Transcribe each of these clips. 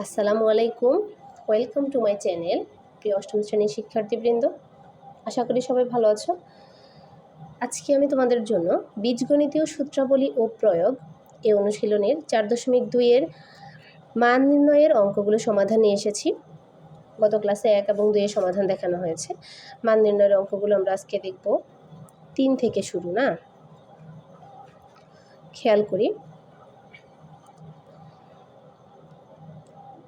আসসালামু আলাইকুম। Welcome to my channel প্রিয় অষ্টম শ্রেণির শিক্ষার্থীবৃন্দ। আশা করি সবাই ভালো আছো। আজকে আমি তোমাদের জন্য বীজগণিতীয় সূত্রাবলী ও প্রয়োগ এ অনুশীলনের চার দশমিক দুইয়ের মান নির্ণয়ের অঙ্কগুলো সমাধান নিয়ে এসেছি। গত ক্লাসে এক এবং দুইয়ের সমাধান দেখানো হয়েছে। মান নির্ণয়ের অঙ্কগুলো আমরা আজকে দেখব। তিন থেকে শুরু, না? খেয়াল করি।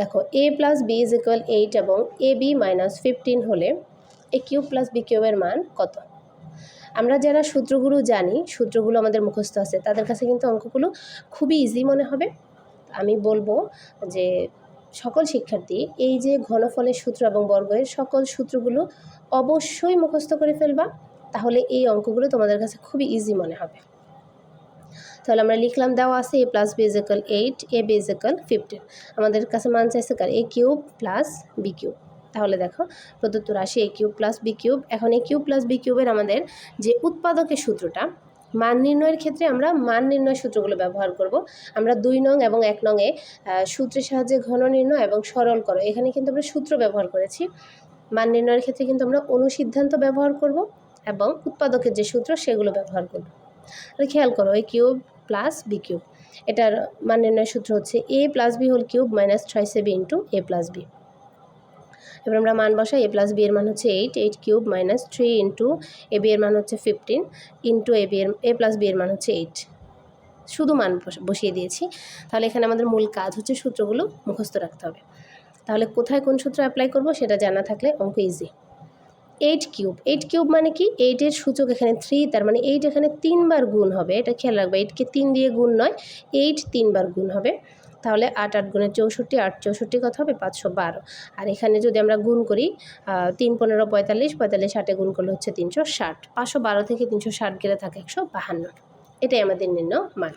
দেখো A plus B is equal eight এবং এ বি মাইনাস ফিফটিন হলে এ কিউব প্লাস বি কিউবের মান কত? আমরা যারা সূত্রগুলো জানি, সূত্রগুলো আমাদের মুখস্থ আছে, তাদের কাছে কিন্তু অঙ্কগুলো খুবই ইজি মনে হবে। আমি বলব যে সকল শিক্ষার্থী এই যে ঘনফলের সূত্র এবং বর্গের সকল সূত্রগুলো অবশ্যই মুখস্থ করে ফেলবা, তাহলে এই অঙ্কগুলো তোমাদের কাছে খুবই ইজি মনে হবে। তাহলে আমরা লিখলাম, দেওয়া আছে A plus B is equal eight A B is equal fifteen আমাদের কাছে মান চাইছে কার? A cube plus B cube তাহলে দেখো, প্রদত্ত রাশি A cube plus B cube এখন এ কিউব প্লাস বি কিউবের আমাদের যে উৎপাদকের সূত্রটা, মান নির্ণয়ের ক্ষেত্রে আমরা মান নির্ণয় সূত্রগুলো ব্যবহার করব। আমরা দুই নং এবং এক নংয়ে সূত্রের সাহায্যে ঘন নির্ণয় এবং সরল করো। এখানে কিন্তু আমরা সূত্র ব্যবহার করেছি। মান নির্ণয়ের ক্ষেত্রে কিন্তু আমরা অনুসিদ্ধান্ত ব্যবহার করব এবং উৎপাদকের যে সূত্র, সেগুলো ব্যবহার করব। খেয়াল করো A cube plus B cube এটার মান সূত্র হচ্ছে A plus B whole cube minus A B into A plus B এবার আমরা মান বসাই এ প্লাস বি এর মান হচ্ছে eight eight cube minus three into A B এর মান হচ্ছে ফিফটিন ইন্টু এ বি এর এ প্লাস বি এর মান হচ্ছে এইট শুধু মান বসিয়ে দিয়েছি। তাহলে এখানে আমাদের মূল কাজ হচ্ছে সূত্রগুলো মুখস্থ রাখতে হবে। তাহলে কোথায় কোন সূত্র অ্যাপ্লাই করব সেটা জানা থাকলে অঙ্ক easy eight cube eight cube মানে কি? এইটের সূচক এখানে থ্রি তার মানে এইট এখানে তিনবার গুণ হবে। এটা খেয়াল রাখবে এইটকে তিন দিয়ে গুণ নয় এইট তিনবার গুণ হবে। তাহলে আট আট গুণে চৌষট্টি, আট চৌষট্টি কত হবে? পাঁচশো বারো। আর এখানে যদি আমরা গুণ করি তিন পনেরো পঁয়তাল্লিশ পঁয়তাল্লিশ আটে গুণ করলে হচ্ছে তিনশো ষাট। পাঁচশো বারো থেকে তিনশো ষাট গেলে থাকে একশো বাহান্ন। এটাই আমাদের নিম্ন মান।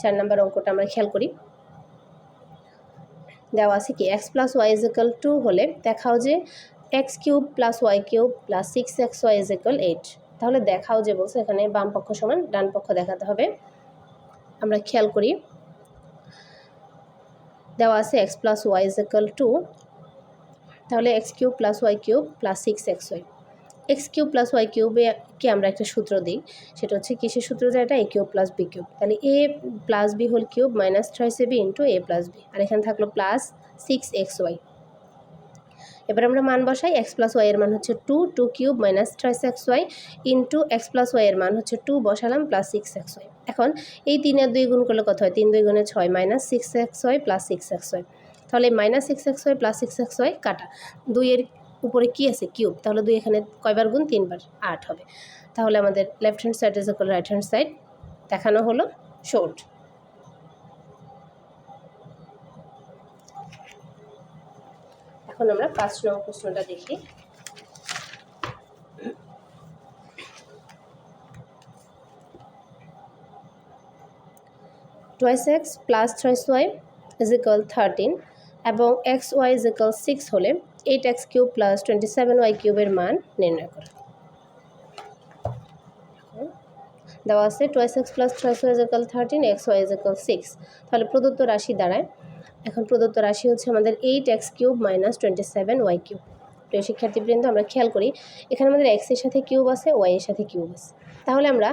চার নম্বর অঙ্কটা আমরা খেয়াল করি। দেওয়া আছে কি? X plus y is equal two হলে দেখাও যে x cube plus y cube plus six x y is equal eight. তাহলে দেখাও যে বলছে, এখানে বাম পক্ষ সমান, ডান পক্ষ দেখাতে হবে। আমরা খেয়াল করি। দেওয়া আছে x plus y is equal two. তাহলে x cube plus y cube plus six x y. X cube plus y কিউবে কে আমরা একটা সূত্র দিই? সেটা হচ্ছে কিসের সূত্র যে এটা? A cube plus B cube. তাহলে A plus B whole cube minus thrice B into A plus B. আর এখানে থাকল প্লাস সিক্স এক্স ওয়াই। এবার আমরা মান বসাই এক্স প্লাস ওয়াই এর মান হচ্ছে two two cube minus thrice x y into x plus y এর মান হচ্ছে টু বসালাম প্লাস সিক্স এক্স ওয়াই এখন এই তিনের দুই গুণ করলে কত হয়? তিন দুই গুণে ছয় minus six x y plus six x y তাহলে minus six x y plus six x y কাটা। দুইয়ের উপরে কী আছে? কিউব তাহলে দুই এখানে কয়বার গুণ? তিনবার। আট হবে। তাহলে আমাদের left hand side is right hand side দেখানো হলো। শর্ট এখন আমরা পাঁচ নম্বর প্রশ্নটা দেখি। Twice x plus thrice y is equal thirteen এবং x y is equal six হলে eight x cube plus twenty seven y কিউবের মান নির্ণয় করো। দেওয়া আছে twice x plus thrice y is equal thirteen x y is equal six তাহলে প্রদত্ত রাশি দাঁড়ায় এখন প্রদত্ত রাশি হচ্ছে আমাদের eight x cube minus twenty seven y cube প্রিয় শিক্ষার্থীবৃন্দ, আমরা খেয়াল করি, এখানে আমাদের এক্সের সাথে কিউব আছে ওয়াইয়ের সাথে কিউব আছে। তাহলে আমরা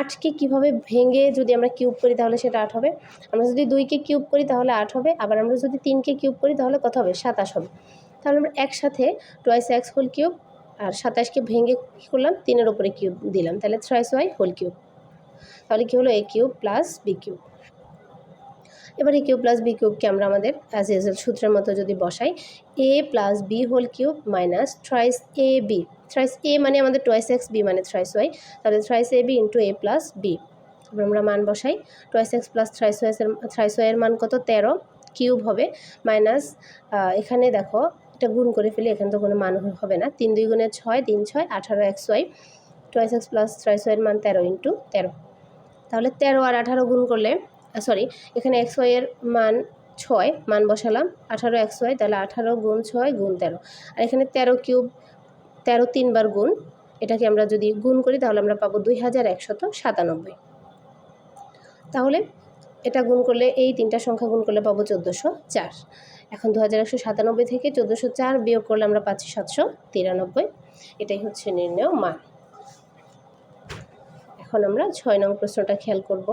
আটকে কীভাবে ভেঙে যদি আমরা কিউব করি, তাহলে সেটা আট হবে। আমরা যদি দুইকে কিউব করি, তাহলে আট হবে। আবার আমরা যদি তিনকে কিউব করি, তাহলে কত হবে? সাতাশ হবে। তাহলে আমরা একসাথে টোয়াইস এক্স হোল কিউব আর সাতাশকে ভেঙে কী করলাম? তিনের ওপরে কিউব দিলাম। তাহলে থ্রাইস ওয়াই হোল কিউব তাহলে কী হলো? A cube plus B cube এবার এ কিউব প্লাস বি কিউবকে আমরা আমাদের অ্যাজ ইউজুয়াল সূত্রের মতো যদি বসাই A plus B whole cube minus thrice A B thrice A মানে আমাদের টোয়াইস এক্স বি মানে থ্রাইস ওয়াই তাহলে thrice A B into A plus B এবার আমরা মান বসাই টোয়াইস এক্স প্লাস থ্রাইস ওয়াইসের থ্রাইস ওয়াইয়ের মান কত? তেরো। কিউব হবে মাইনাস এখানে দেখো, এটা গুণ করে ফেলি, এখানে তো কোনো মান হবে না। তিন দুই গুণে ছয়, তিন ছয়, আঠারো x y twice x plus thrice ওয়াইয়ের মান তেরো ইন্টু তেরো। তাহলে তেরো আর আঠারো গুণ করলে সরি এখানে এক্স ওয়াইয়ের মান ছয়, মান বসালাম, আঠারো এক্স ওয়াই তাহলে আঠারো গুণ ছয় গুণ তেরো। আর এখানে তেরো কিউব, তেরো তিনবার গুণ, এটাকে আমরা যদি গুণ করি, তাহলে আমরা পাবো দুই হাজার একশত সাতানব্বই। তাহলে এটা গুণ করলে, এই তিনটা সংখ্যা গুণ করলে পাবো চোদ্দোশো চার। এখন দু হাজার একশো সাতানব্বই থেকে চোদ্দোশো চার বিয়োগ করলে আমরা পাচ্ছি সাতশো তিরানব্বই। এটাই হচ্ছে নির্ণয় মান। এখন আমরা ছয় নং প্রশ্নটা খেয়াল করব।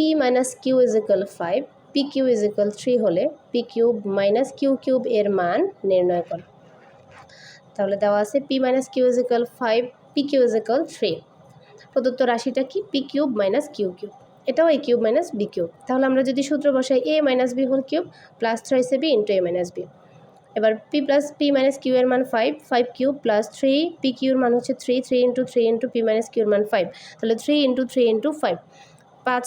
P minus Q is equal five P Q is equal three হলে P cube minus Q cube এর মান নির্ণয় করো। তাহলে দেওয়া আছে P minus Q is equal five P Q is equal three প্রদত্ত রাশিটা কি? P cube minus Q cube এটাও A cube minus B cube তাহলে আমরা যদি সূত্র বসাই A minus B whole cube plus thrice A B into A minus B এবার P plus P minus Q এর মান five five cube plus three P কিউর মান হচ্ছে three three into three into P minus কিউর মান five তাহলে three into three into five পাঁচ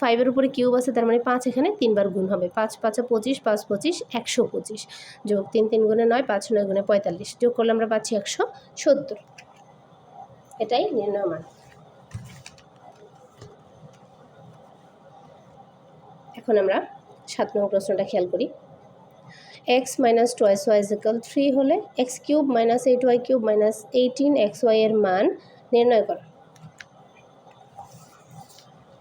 ফাইভের উপরে কিউব আছে, তার মানে পাঁচ এখানে তিনবার গুণ হবে। পাঁচ, পাঁচে পঁচিশ, পাঁচ পঁচিশ, একশো পঁচিশ। যোগ তিন তিন গুণে নয়, পাঁচ নয় গুণে পঁয়তাল্লিশ। যোগ করলে আমরা পাচ্ছি একশো সত্তর। এটাই নির্ণয় মান এখন আমরা সাত নম্বর প্রশ্নটা খেয়াল করি। X minus twice y three হলে x cube minus eight y cube minus eighteen x y এর মান নির্ণয় করো।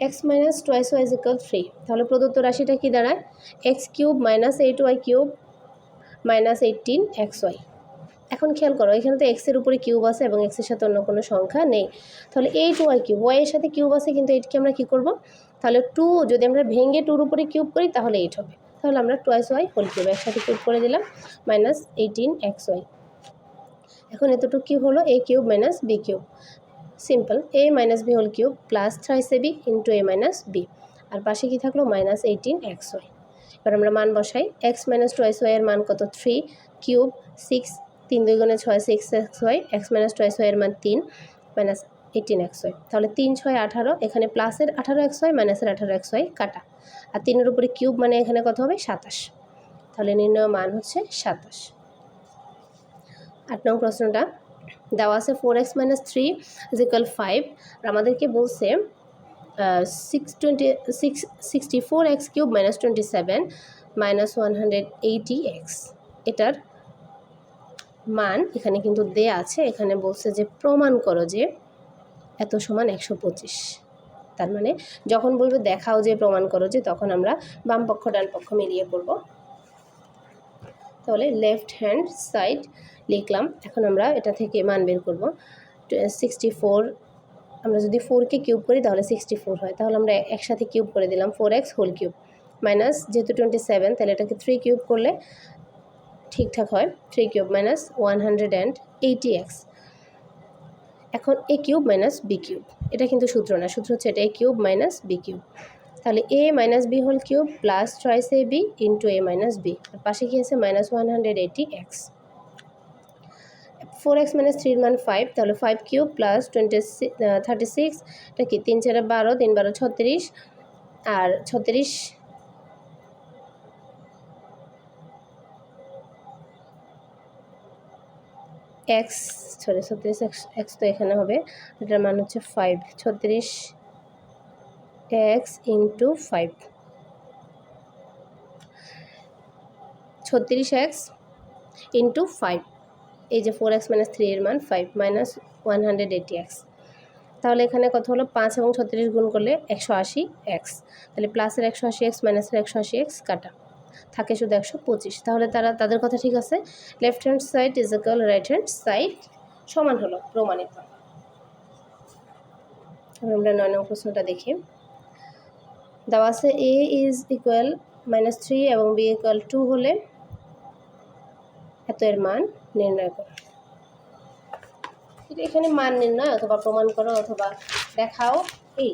X minus twice y is equal three তাহলে প্রদত্ত রাশিটা কী দাঁড়ায়? X cube minus eight y cube minus eighteen x y এখন খেয়াল করো, এখানে তো এক্সের উপরে কিউব আছে এবং এক্সের সাথে অন্য কোনো সংখ্যা নেই। তাহলে এইট ওয়াই কিউব ওয়াইয়ের সাথে কিউব আছে কিন্তু এইটকে আমরা কী করব? তাহলে টু যদি আমরা ভেঙে টুর উপরে কিউব করি, তাহলে এইট হবে। তাহলে আমরা টোয়াইস ওয়াই হোল কিউব একসাথে কিউব করে দিলাম মাইনাস এইটিন এক্স ওয়াই এখন এতটুকু কী হলো? A cube minus B cube simple A minus B whole cube plus thrice A B into A minus B আর পাশে কী থাকল? মাইনাস এইটিন এক্স ওয়াই এবার আমরা মান বসাই। এক্স মাইনাস টোয়াইস ওয়াই এর মান কত? থ্রি কিউব সিক্স তিন দুই গুণে ছয় six x y x minus twice y এর মান তিন মাইনাস এইটিন এক্স ওয়াই তাহলে তিন, ছয়, আঠারো, এখানে প্লাসের আঠারো এক্স ওয়াই মাইনাসের আঠারো এক্স ওয়াই কাটা। আর তিনের উপরে কিউব মানে এখানে কত হবে? সাতাশ। তাহলে নির্ণয় মান হচ্ছে সাতাশ। আট নং প্রশ্নটা। দেওয়া আছে four x minus three is equal five আর আমাদেরকে বলছে six twenty six sixty four x cube minus twenty seven minus one hundred eighty x এটার মান এখানে কিন্তু দেয়া আছে। এখানে বলছে যে, প্রমাণ করো যে এত সমান একশো পঁচিশ। তার মানে যখন বলবে দেখাও যে, প্রমাণ করো যে, তখন আমরা বাম পক্ষ, ডান পক্ষ মিলিয়ে করব। তাহলে লেফট হ্যান্ড সাইড লিখলাম। এখন আমরা এটা থেকে মান বের করব। সিক্সটি ফোর, আমরা যদি ফোরকে কিউব করি তাহলে সিক্সটি ফোর হয়। তাহলে আমরা একসাথে কিউব করে দিলাম four x whole cube minus যেহেতু টোয়েন্টি সেভেন তাহলে এটাকে থ্রি কিউব করলে ঠিকঠাক হয়। Three cube minus one hundred and eighty x এখন A cube minus B cube এটা কিন্তু সূত্র না, সূত্র হচ্ছে এটা A cube minus B cube তাহলে A minus B whole cube plus thrice A B into A minus B আর পাশে কি আছে? Minus one hundred eighty x four x minus থ্রির মান ফাইভ তাহলে five cube plus twenty thirty six এটা কি? তিন চারে বারো, তিন বারো ছত্রিশ, আর ছত্রিশ এক্স সরি ছত্রিশ এক্স এক্স তো এখানে হবে, এটার মান হচ্ছে ফাইভ ছত্রিশ এক্স ইন্টু ফাইভ ছত্রিশ এক্স ইন্টু ফাইভ এই যে ফোর এক্স মাইনাস থ্রি এর মান five minus one hundred eighty x তাহলে এখানে কত হলো? পাঁচ এবং ছত্রিশ গুণ করলে একশো আশি এক্স তাহলে প্লাসের একশো আশি এক্স মাইনাসের একশো আশি এক্স কাটা। থাকে শুধু একশো পঁচিশ। তাহলে তারা, তাদের কথা ঠিক আছে? Left hand side is equal right hand side সমান হলো প্রমাণিত। আমরা নয় নং প্রশ্নটা দেখি। দেওয়া আছে A is equal minus three এবং বি ইকুয়াল টু হলে এত এর মান নির্ণয় করো। এটা এখানে মান নির্ণয় অথবা প্রমাণ করো অথবা দেখাও, এই।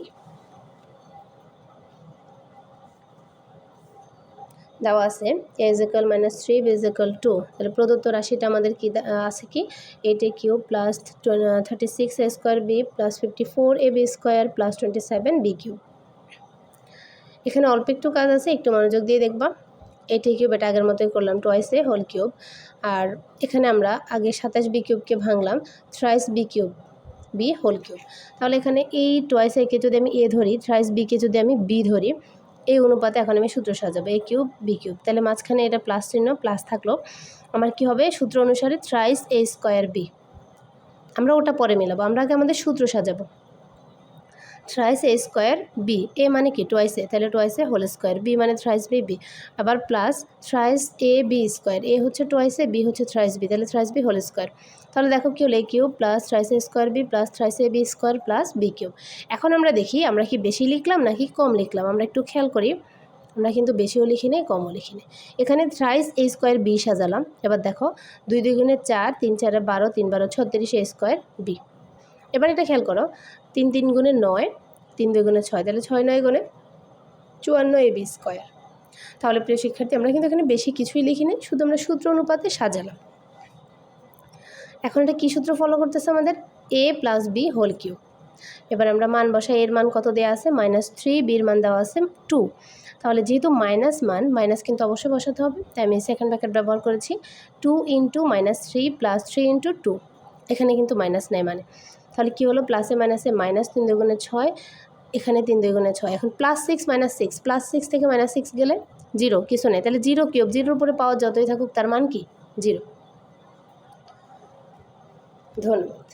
দেওয়া আছে A is equal minus three is equal two তাহলে প্রদত্ত রাশিটা আমাদের কি আছে কি? Eight cube plus thirty six A square B plus fifty four A B square plus twenty seven B cube এখানে অল্প একটু কাজ আছে, একটু মনোযোগ দিয়ে দেখবা। এইট এ কিউব, এটা আগের মতোই করলাম টোয়াইস হোল কিউব আর এখানে আমরা আগে সাতাশ বি কিউবকে ভাঙলাম thrice B cube B whole cube তাহলে এখানে এই টোয়াইস একে যদি আমি এ ধরি থ্রাইস বিকে যদি আমি বি ধরি, এই অনুপাতে এখন আমি সূত্র সাজাবো এ কিউব বি কিউব তাহলে মাঝখানে এটা প্লাস চিহ্ন প্লাস থাকল। আমার কি হবে? সূত্র অনুসারে থ্রাইস এ স্কোয়ার বি আমরা ওটা পরে মেলাবো, আমরা আগে আমাদের সূত্র সাজাবো। Thrice A square B A মানে কি? টোয়াইস এ তাহলে twice A whole square B মানে থ্রাইস বি বি আবার plus thrice A B square A হচ্ছে টোয়াইস এ বি হচ্ছে থ্রাইস বি তাহলে থ্রাইস বি হোল স্কোয়ার তাহলে দেখো কি হলো A cube plus thrice A square B plus thrice A B square plus B cube এখন আমরা দেখি, আমরা কি বেশি লিখলাম নাকি কম লিখলাম? আমরা একটু খেয়াল করি, আমরা কিন্তু বেশিও লিখি নেই, কমও লিখি নেই। এখানে থ্রাইস এ স্কোয়ার বি সাজালাম, এবার দেখো, দুই দুই গুণে চার, তিন চারে বারো, তিন বারো, ছত্রিশ এ স্কোয়ার বি এবার এটা খেয়াল করো তিন তিন গুণে নয়, তিন দুই গুণে ছয়, তাহলে ছয় নয় গুণে চুয়ান্ন এ বি স্কোয়ার। তাহলে প্রিয় শিক্ষার্থী, আমরা কিন্তু এখানে বেশি কিছুই লিখি নেই শুধু আমরা সূত্র অনুপাতে সাজালাম। এখন এটা কী সূত্র ফলো করতেছে আমাদের? A plus B whole cube এবার আমরা মান বসাই, এর মান কত দেওয়া আছে? মাইনাস থ্রি বির মান দেওয়া আছে টু তাহলে যেহেতু মাইনাস মান মাইনাস কিন্তু অবশ্যই বসাতে হবে, তাই আমি সেকেন্ড ব্র্যাকেট ব্যবহার করেছি। Two into minus three plus three into two এখানে কিন্তু মাইনাস নেই মানে। তাহলে কী হলো? প্লাসে মাইনাসে মাইনাস তিন দুগুণে ছয়, এখানে তিন দুগুণে ছয়। এখন plus six minus six plus six থেকে মাইনাস সিক্স গেলে জিরো কিছু নেই। তাহলে জিরো কিউব জিরোর উপরে পাওয়া যতই থাকুক, তার মান কি? জিরো ধন্যবাদ।